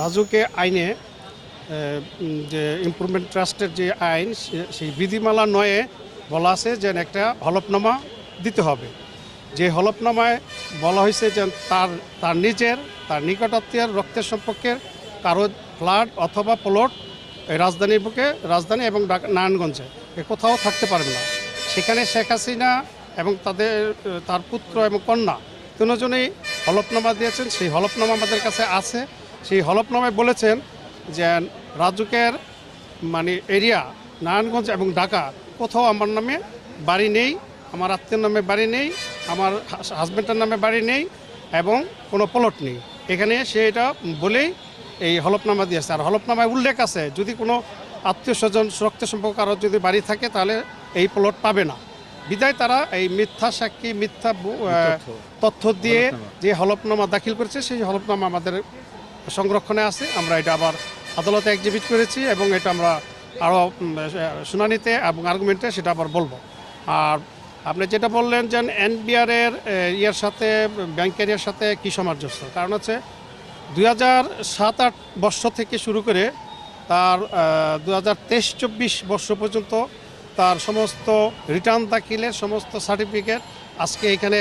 রাজুকে আইনে যে ইমপ্রুভমেন্ট ট্রাস্টের যে আইন সেই বিধিমালা নয়ে বলা আছে যে একটা হলফনামা দিতে হবে। যে হলফনামায় বলা হয়েছে যে তার তার নিজের, তার নিকটাত্মীয় রক্তের সম্পর্কের কারও ফ্লাড অথবা প্লট রাজধানীর বুকে, রাজধানী এবং নারায়ণগঞ্জে, এ কোথাও থাকতে পারবে না। সেখানে শেখ হাসিনা এবং তাদের, তার পুত্র এবং কন্যা, তিনজনেই হলফনামা দিয়েছেন। সেই হলফনামা আমাদের কাছে আছে। সেই হলফনামায় বলেছেন যে রাজুকের মানে এরিয়া নারায়ণগঞ্জ এবং ঢাকা কোথাও আমার নামে বাড়ি নেই আমার আত্মীয় নামে বাড়ি নেই আমার হাজব্যান্ডের নামে বাড়ি নেই এবং কোনো প্লট নেই। এখানে সে এটা বলেই এই হলফনামা দিয়েছে। আর হলফনামায় উল্লেখ আছে যদি কোনো আত্মীয় স্বজন রক্ত সম্পর্ক কারও যদি বাড়ি থাকে তাহলে এই প্লট পাবে না। বিদায় তারা এই মিথ্যা সাক্ষী মিথ্যা তথ্য। দিয়ে যে হলফনামা দাখিল করেছে সেই হলফনামা আমাদের সংরক্ষণে আছে। আমরা এটা আবার আদালতে এক্সিবিট করেছি এবং এটা আমরা আরও শুনানিতে এবং আর্গুমেন্টে সেটা আবার বলব। আর আপনি যেটা বললেন যে এনবিআরের ইয়ের সাথে ব্যাংকের ইয়ের সাথে কী সামঞ্জস্য? কারণ হচ্ছে দুই হাজার সাত আট বর্ষ থেকে শুরু করে তার দু হাজার তেইশ চব্বিশ বর্ষ পর্যন্ত তার সমস্ত রিটার্ন দাখিলের সমস্ত সার্টিফিকেট আজকে এখানে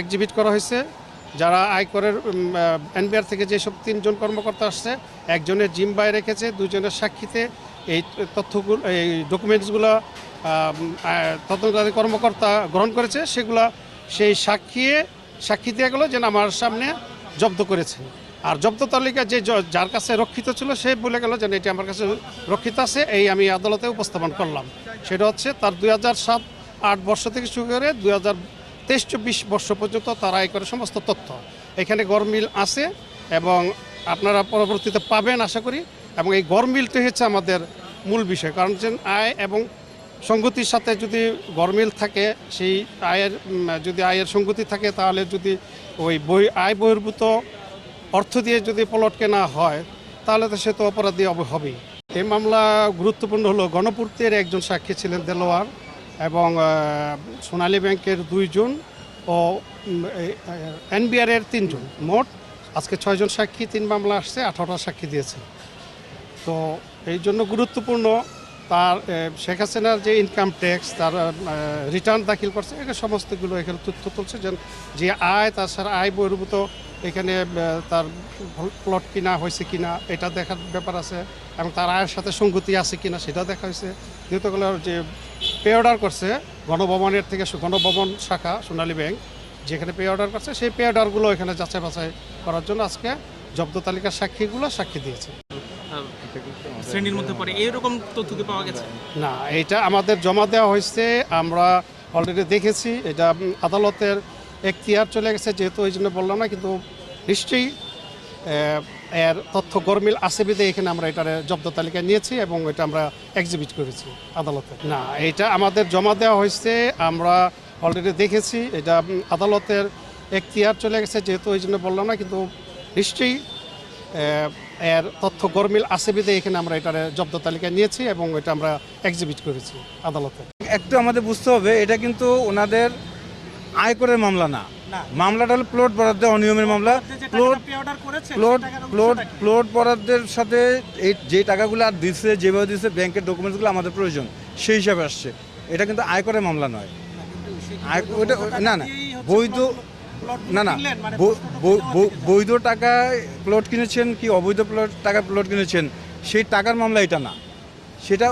এক্সিবিট করা হয়েছে। যারা আয়করের এনবিআর থেকে যেসব তিনজন কর্মকর্তা আসছে, একজনের জিম্বায় রেখেছে, দুজনের সাক্ষীতে এই তথ্যগুলো, এই ডকুমেন্টসগুলো তদন্তকারী কর্মকর্তা গ্রহণ করেছে, সেগুলো সেই সাক্ষীয়ে সাক্ষী দিয়ে গেলো যেন আমার সামনে জব্দ করেছে। আর জব্দ তালিকা যে যার কাছে রক্ষিত ছিল, সে বলে গেল যে এটি আমার কাছে রক্ষিত আছে, এই আমি আদালতে উপস্থাপন করলাম। সেটা হচ্ছে তার দুই হাজার সাত আট বর্ষ থেকে শুরু করে দুই হাজার তেইশ চব্বিশ বর্ষ পর্যন্ত তারা আয় করে সমস্ত তথ্য। এখানে গরমিল আছে এবং আপনারা পরবর্তীতে পাবেন আশা করি। এবং এই গরমিলটাই হচ্ছে আমাদের মূল বিষয়। কারণ যে আয় এবং সঙ্গতির সাথে যদি গরমিল থাকে, সেই আয়ের যদি আয়ের সঙ্গতি থাকে, তাহলে যদি ওই বই, আয় বহির্ভূত অর্থ দিয়ে যদি প্লট কেনা হয়, তাহলে তো সে তো অপরাধী হবেই। এই মামলা গুরুত্বপূর্ণ হলো। গণপূর্তের একজন সাক্ষী ছিলেন দেলোয়ার। এবং সোনালী ব্যাংকের দুইজন ও এনবিআরের তিনজন। মোট আজকে ছয়জন সাক্ষী, তিন মামলা আসছে, আঠারোটা সাক্ষী দিয়েছে। তো এই জন্য গুরুত্বপূর্ণ তার শেখ হাসিনার যে ইনকাম ট্যাক্স তার রিটার্ন দাখিল করছে এটা সমস্তগুলো এখানে তথ্য তুলছে যে আয়, তাছাড়া আয় বহির্ভূত এখানে তার প্লট কিনা, হয়েছে কিনা, এটা দেখার ব্যাপার আছে এবং তার আয়ের সাথে সঙ্গতি আছে কিনা সেটা দেখা হয়েছে। যেহেতু যে পে অর্ডার করছে গণভবনের থেকে গণভবন শাখা সোনালী ব্যাংক। যেখানে পে অর্ডার করছে সেই পে অর্ডারগুলো এখানে যাচাই বাছাই করার জন্য আজকে জব্দ তালিকার সাক্ষীগুলো সাক্ষী দিয়েছে। শ্রেণির মধ্যে পড়ে। তথ্য কি পাওয়া গেছে? না এটা আমাদের জমা দেওয়া হয়েছে আমরা অলরেডি দেখেছি এটা আদালতের এখতিয়ার চলে গেছে যেহেতু এই জন্য বললাম না কিন্তু নিশ্চয়ই এর তথ্য গরমিল আছে বিধে এখানে আমরা এটার জব্দ তালিকা নিয়েছি এবং এটা আমরা এক্সিবিট করেছি আদালতে। না এটা আমাদের জমা দেওয়া হয়েছে আমরা অলরেডি দেখেছি এটা আদালতের এখতিয়ার চলে গেছে যেহেতু এই জন্য বললাম না কিন্তু নিশ্চয়ই এর তথ্য গরমিল আছে বিধে এখানে আমরা এটার জব্দ তালিকা নিয়েছি এবং এটা আমরা এক্সিবিট করেছি আদালতে। একটু আমাদের বুঝতে হবে এটা কিন্তু ওনাদের আয়করের মামলা না। মামলাটা হলো প্লট বরাদ্দের অনিয়মের মামলা। প্লট প্লট প্লট প্লট বরাদ্দের সাথে এই যে টাকাগুলো আর দিচ্ছে যেভাবে দিচ্ছে ব্যাংকের ডকুমেন্টসগুলো আমাদের প্রয়োজন সেই হিসাবে আসছে। এটা কিন্তু আয়করের মামলা নয়। আয় ওটা না না বৈধ না না বৈ- বৈধ টাকায় প্লট কিনেছেন কি অবৈধ প্লট টাকা প্লট কিনেছেন? সেই টাকার মামলা এটা না। সেটা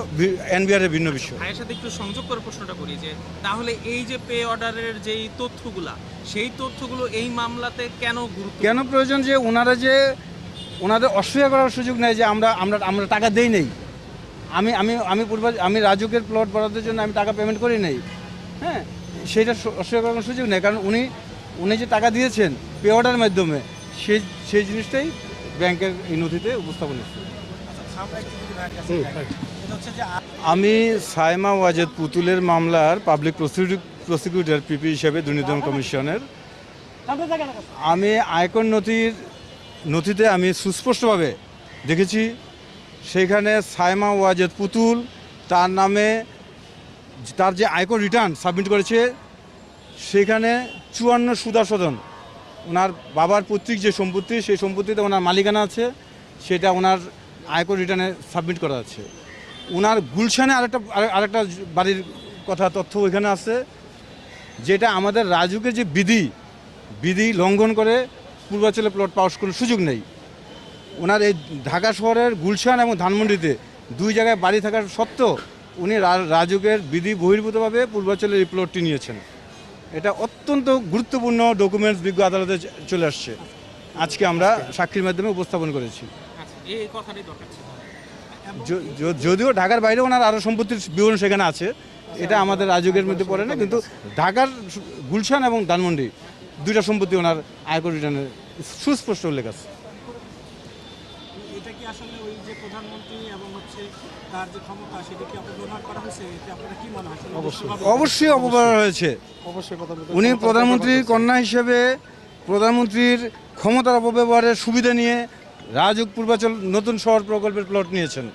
এনবিআরের ভিন্ন বিষয়। ভাইয়ের সাথে একটু সংযোগ করে প্রশ্নটা করি যে তাহলে এই যে পে অর্ডারের যেই তথ্যগুলা সেই তথ্যগুলো এই মামলাতে কেন গুরুত্ব কেন প্রয়োজন যে ওনারা যে ওনাদের অস্বীকার করার সুযোগ নেই যে আমরা আমরা আমরা টাকা দেই নেই। আমি আমি আমি পূর্ব আমি রাজুকের প্লট বরাদ্দের জন্য আমি টাকা পেমেন্ট করি নেই। হ্যাঁ সেটা স- অস্বীকার করার সুযোগ নেই। কারণ উনি উনি যে টাকা দিয়েছেন পে অর্ডার মাধ্যমে সেই সেই জিনিসটাই ব্যাংকের এই নথিতে উপস্থাপন হচ্ছে। আমি সাইমা ওয়াজেদ পুতুলের মামলার পাবলিক প্রসিকিউটর পিপি হিসেবে দুর্নীতি কমিশনের। আমি আয়কর নথির নথিতে আমি সুস্পষ্টভাবে দেখেছি সেখানে সাইমা ওয়াজেদ পুতুল তার নামে তার যে আয়কর রিটার্ন সাবমিট করেছে সেখানে চুয়ান্ন সুদা সদন ওনার বাবার পৈতৃক যে সম্পত্তি সেই সম্পত্তিতে ওনার মালিকানা আছে সেটা ওনার আয়কর রিটার্নে সাবমিট করা আছে। ওনার গুলশানে আরেকটা আরে- আরেকটা বাড়ির কথা, তথ্য ওইখানে আছে, যেটা আমাদের রাজুকের যে বিধি বিধি লঙ্ঘন করে পূর্বাঞ্চলে প্লট পাওয়ার কোনো সুযোগ নেই। ওনার এই ঢাকা শহরের গুলশান এবং ধানমন্ডিতে দুই জায়গায় বাড়ি থাকার সত্ত্বেও উনি রাজুকের বিধি বহির্ভূতভাবে পূর্বাঞ্চলের এই প্লটটি নিয়েছেন। এটা অত্যন্ত গুরুত্বপূর্ণ ডকুমেন্টস বিজ্ঞ আদালতে চলে আসছে। আজকে আমরা সাক্ষীর মাধ্যমে উপস্থাপন করেছি। আচ্ছা এই কথাটাই দরকার যদিও ঢাকার বাইরে ওনার আরও সম্পত্তির বিবরণ সেখানে আছে এটা আমাদের রাজুকের মধ্যে পড়ে না কিন্তু ঢাকার গুলশান এবং ধানমন্ডি দুইটা সম্পত্তি ওনার আয়কর রিটার্নের সুস্পষ্ট উল্লেখ আছে। এটা কি আসলে ওই যে প্রধানমন্ত্রী এবং হচ্ছে তার যে ক্ষমতা সেটা কি অপব্যবহার করা হয়েছে? এতে আপনারা কি আসলে সুষ্ঠুভাবে- অবশ্যই। অপব্যবহার হয়েছে। অবশ্যই কথা বলতে উনি প্রধানমন্ত্রীর কন্যা হিসেবে প্রধানমন্ত্রীর ক্ষমতার অপব্যবহারের সুবিধা নিয়ে রাজুক পূর্বাচল নতুন শহর প্রকল্পের প্লট নিয়েছেন।